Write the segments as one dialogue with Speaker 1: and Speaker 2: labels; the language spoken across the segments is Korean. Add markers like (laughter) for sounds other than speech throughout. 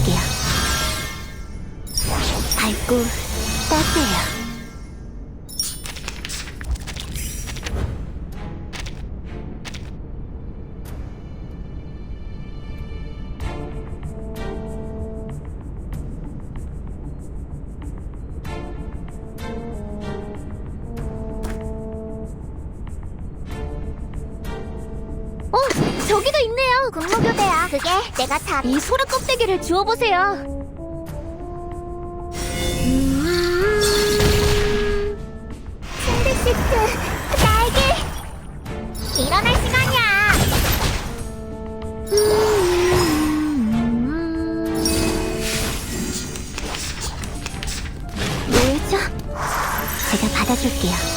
Speaker 1: 받아줄게요. 밝고 따스해요.
Speaker 2: 어, 저기도 있네요. 내가 다. 이 소라 껍데기를 주워보세요. 샌드시트, 날개. 일어날 시간이야.
Speaker 1: 왜죠? 제가 받아줄게요.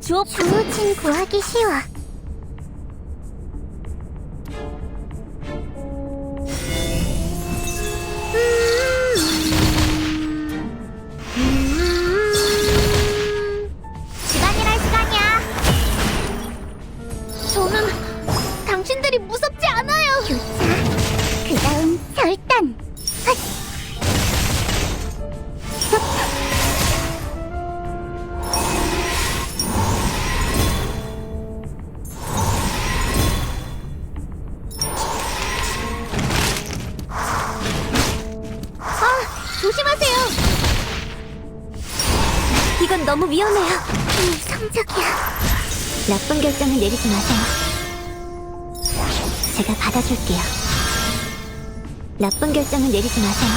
Speaker 2: 주워. 주우진 구하기 쉬워.
Speaker 1: 너무 위험해요.
Speaker 2: 이 성적이야.
Speaker 1: 나쁜 결정을 내리지 마세요. 제가 받아줄게요. 나쁜 결정을 내리지 마세요.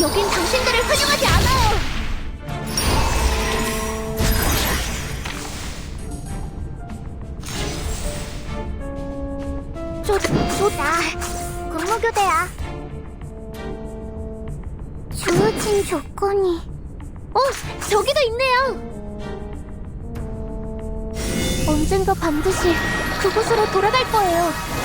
Speaker 2: 여긴 당신들을 환영하지 조건이. 어, 저기도 있네요. 언젠가 반드시 그곳으로 돌아갈 거예요.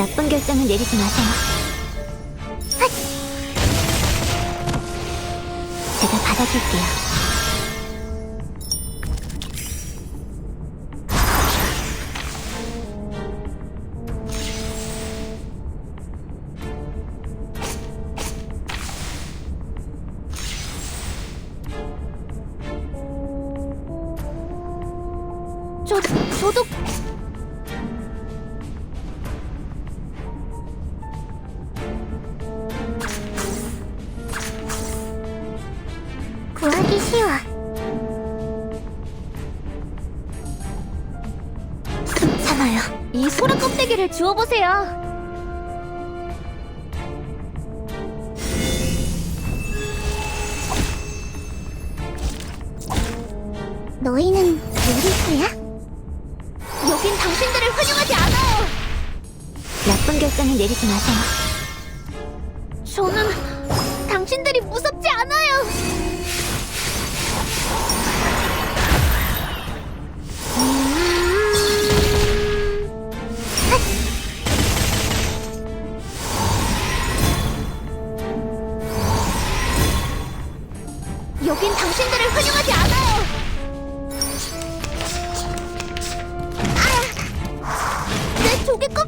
Speaker 1: 나쁜 결정을 내리지 마세요. 제가 받아줄게요.
Speaker 2: 이 소라 껍데기를 주워보세요. 너희는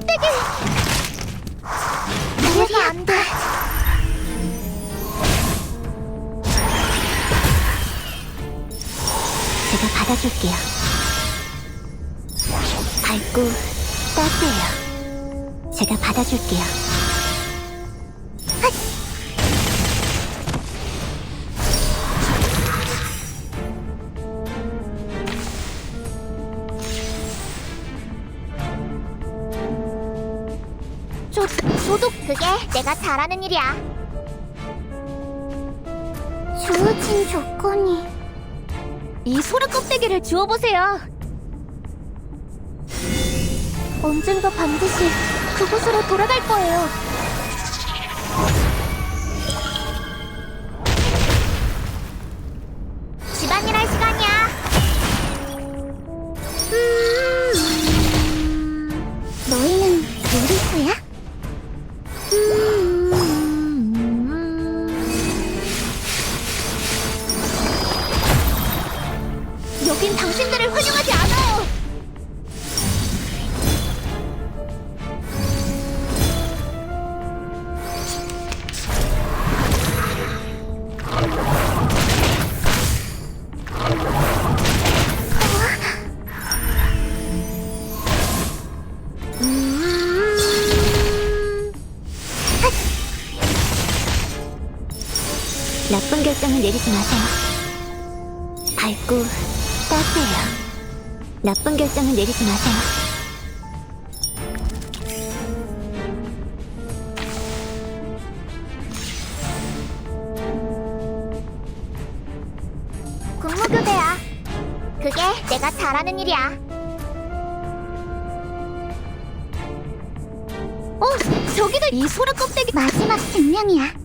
Speaker 2: 껍데기! 말이 안 돼. 제가
Speaker 1: 받아줄게요. 밝고 따스해요. 제가 받아줄게요.
Speaker 2: 내가 잘하는 일이야. 주어진 조건이 이 소라 껍데기를 주워보세요. 언젠가 반드시 그곳으로 돌아갈 거예요.
Speaker 1: 마세요. 밝고 따스해요. 나쁜 결정을 내리지 마세요.
Speaker 2: 군무교대야. 그게 내가 잘하는 일이야. 어, 저기도 이 소라 껍데기 마지막 생명이야.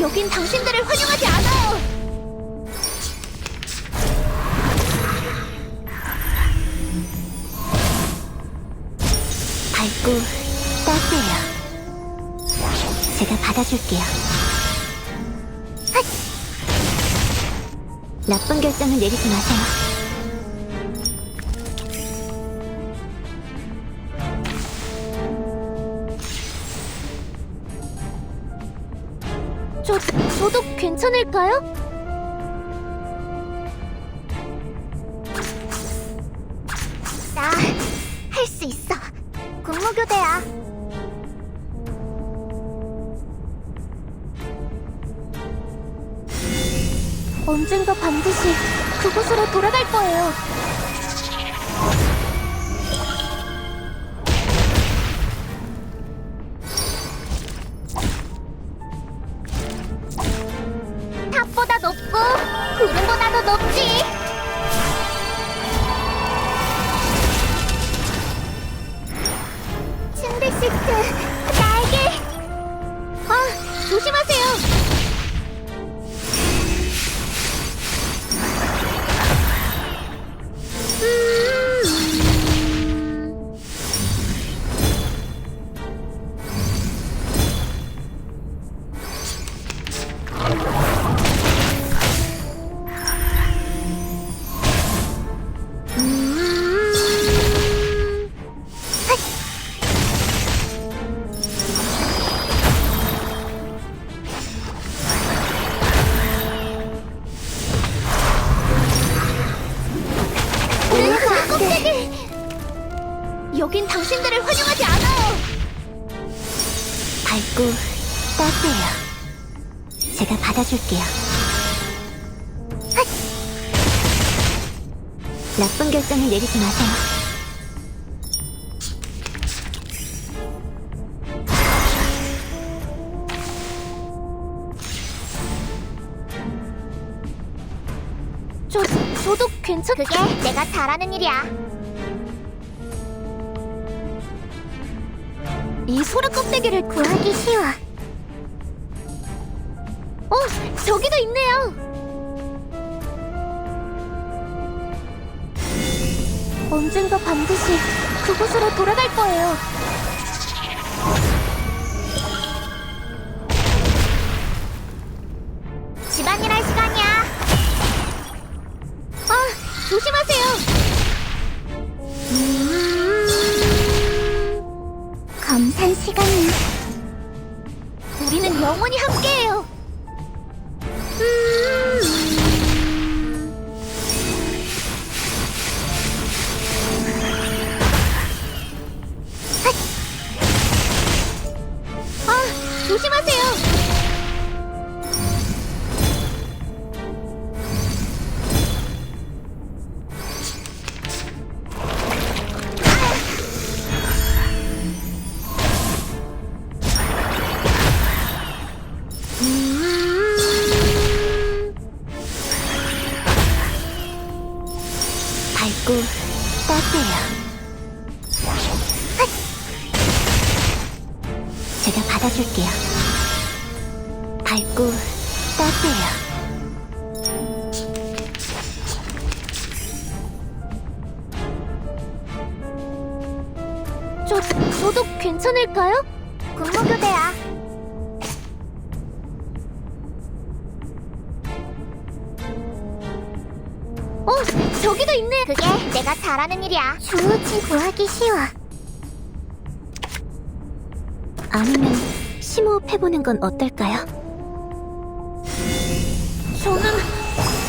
Speaker 2: 여긴 당신들을 환영하지 않아요.
Speaker 1: 밝고 따스해요. 제가 받아줄게요. 나쁜 결정을 내리지 마세요.
Speaker 2: 저, 저도 괜찮을까요? 나 할 수 있어. 군무교대야. 언젠가 반드시 그곳으로 돌아갈 거예요. 저, 저도 괜찮... 그게 내가 잘하는 일이야. 이 소라 껍데기를 구하기 쉬워. 어, 저기도 있네요. 언젠가 반드시 그곳으로 돌아갈 거예요. 저기도 있네. 그게 내가 잘하는 일이야. 주우치 구하기 쉬워.
Speaker 1: 아니면 심호흡해보는 건 어떨까요?
Speaker 2: 저는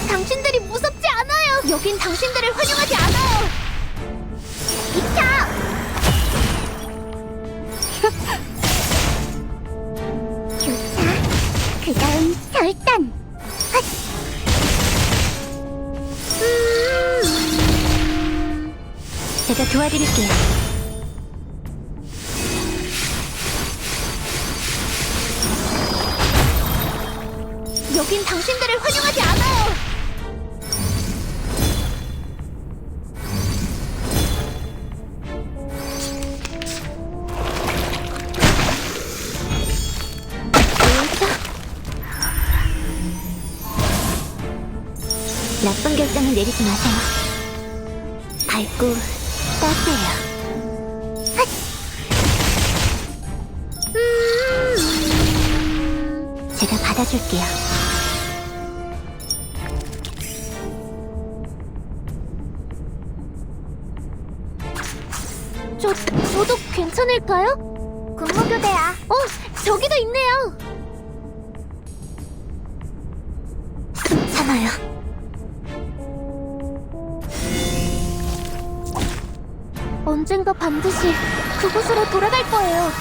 Speaker 2: 당신들이 무섭지 않아요. 여긴 당신들을 환영하지 않아요. 비켜! (laughs) 교차, 그 다음 절단.
Speaker 1: 제가 도와드릴게요.
Speaker 2: 여긴 당신들을 환영하지 않아요.
Speaker 1: 나쁜 결정은 내리지 마세요. 밝고 따스해요. 제가 받아줄게요.
Speaker 2: 언젠가 반드시 그곳으로 돌아갈 거예요.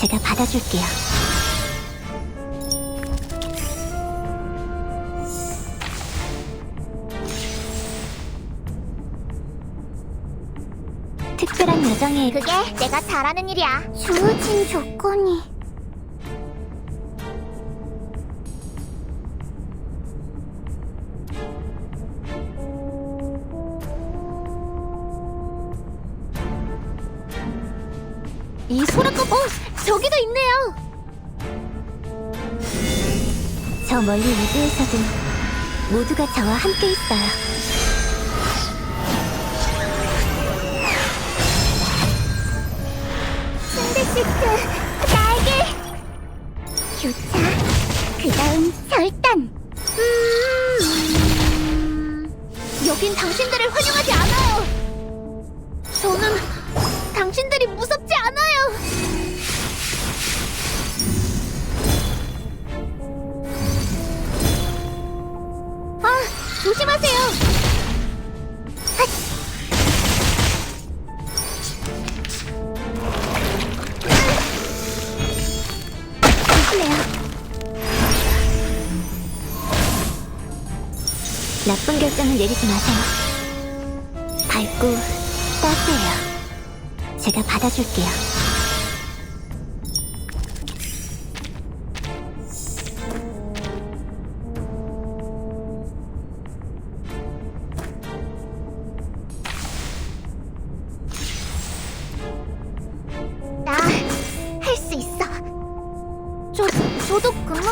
Speaker 1: 제가 받아줄게요. 특별한 여정에
Speaker 2: 그게 내가 잘하는 일이야. 주어진 조건이.
Speaker 1: 멀리 우주에서도 모두가 저와 함께 있어요.
Speaker 2: 샌드시트, 날개. 교차, 그 다음 절단. 음, 여긴 당신들을 환영하지 않아요. 저는 당신들이 무섭 조심하세요. 조심해요.
Speaker 1: 나쁜 결정을 내리지 마세요. 밝고 따스해요. 제가 받아줄게요.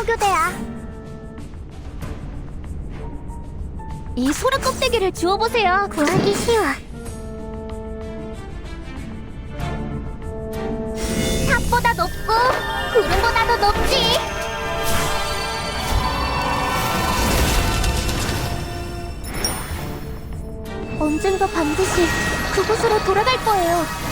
Speaker 2: 교대야. 이 소라 껍데기를 주워보세요. 구하기 쉬워. 탑보다 높고 구름보다 더 높지. 언젠가 반드시 그곳으로 돌아갈 거예요.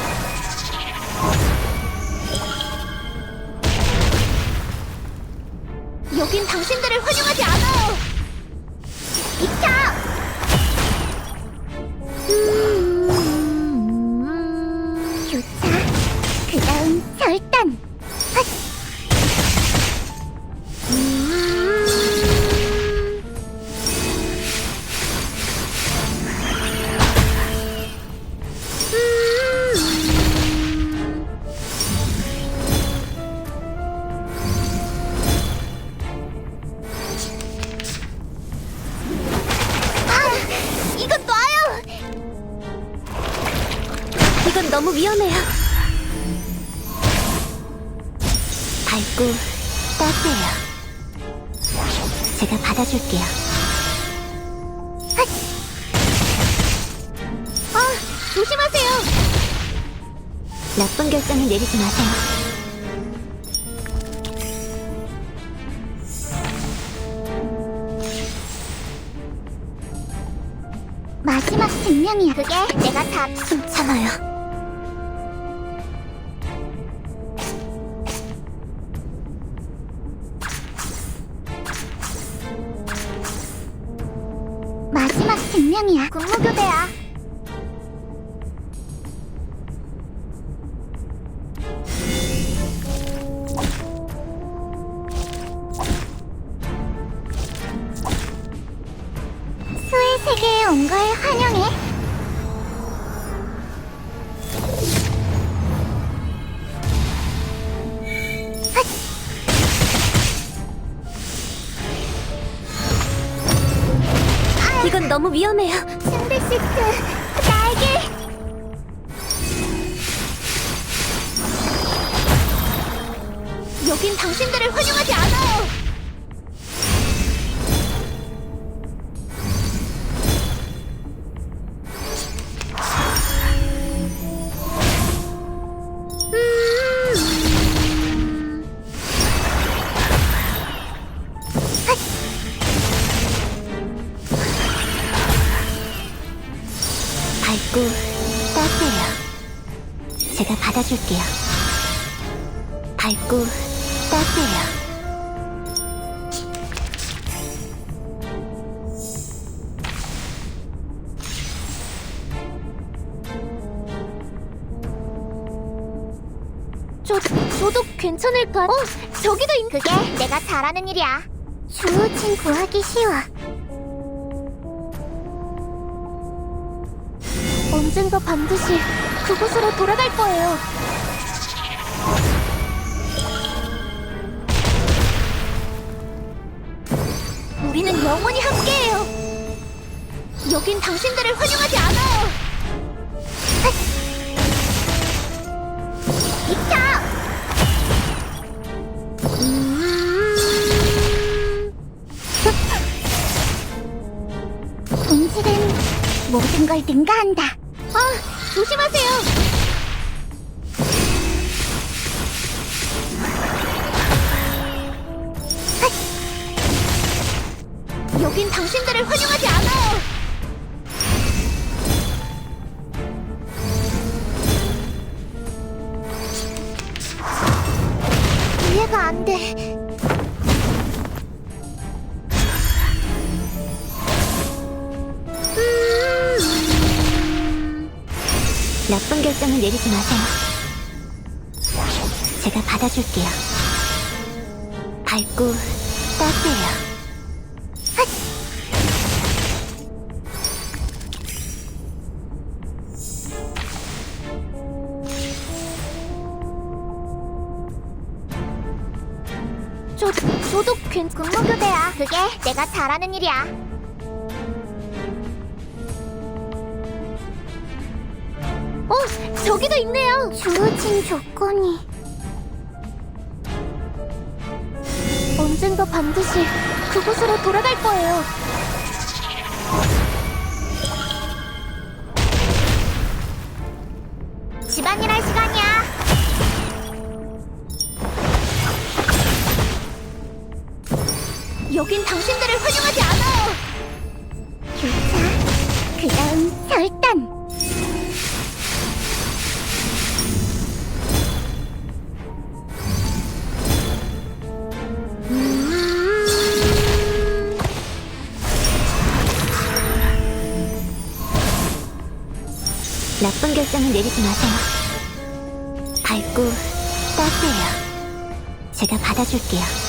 Speaker 2: 그 다음 절단. 핫! 마지막 증명이야. 그게 내가
Speaker 1: 다숨 참아요.
Speaker 2: 마지막 증명이야. 군무 여긴 당신들을 환영하지 않아요. 음.
Speaker 1: 밝고 따스해요. 제가 받아줄게요. 밝고 따스해요.
Speaker 2: 저, 저도 괜찮을까? 어, 저기도 있... 그게 내가 잘하는 일이야. 주우진 구하기 쉬워. 언젠가 반드시 그곳으로 돌아갈 거예요. 여긴 당신들을 환영하지 않아요. 비켜! 음... 본질은 모든 걸 능가한다. 아, 조심하세요. 핫! 여긴 당신들을 환영하지 않아요. 안 돼.
Speaker 1: 나쁜 결정을 내리지 마세요. 제가 받아줄게요. 밝고 따스해요.
Speaker 2: 내가 잘하는 일이야. 어, 저기도 있네요. 주어진 조건이. 언젠가 반드시 그곳으로 돌아갈 거예요.
Speaker 1: 제가 받아줄게요.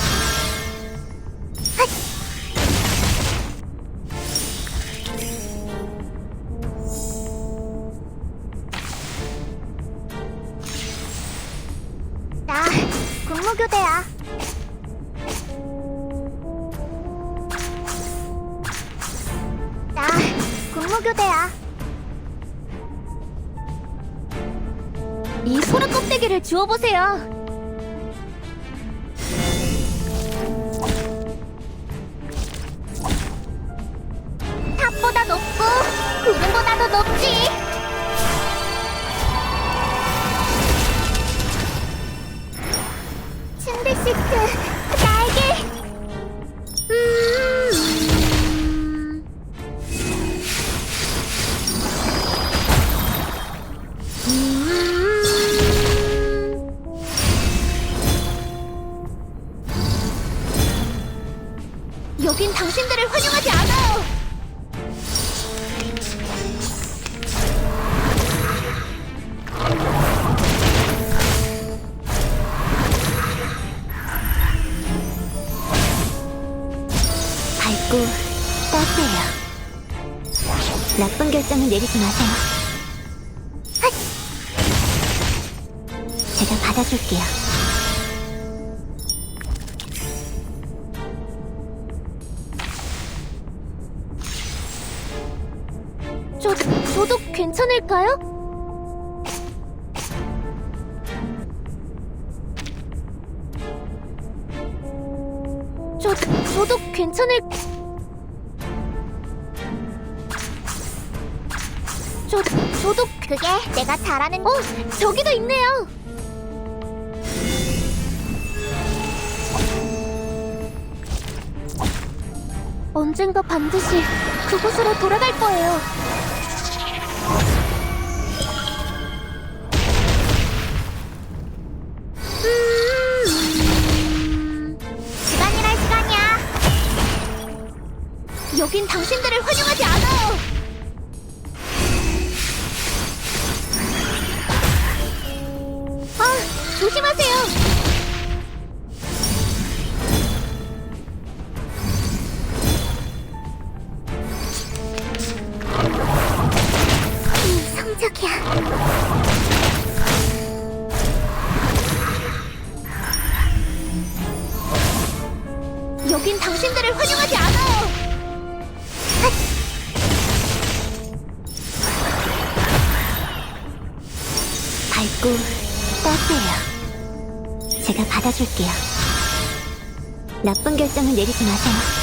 Speaker 1: 내리지 마세요. 제가 받아줄게요.
Speaker 2: 저 저도 괜찮을까요? 저 저도 괜찮을 그게 내가 잘하는 어 저기도 있네요. 언젠가 반드시 그곳으로 돌아갈 거예요.
Speaker 1: 나쁜 결정을 내리지 마세요.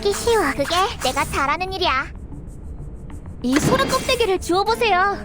Speaker 3: 하기 쉬워. 그게 내가 잘하는 일이야. 이 소라 껍데기를
Speaker 2: 주워보세요.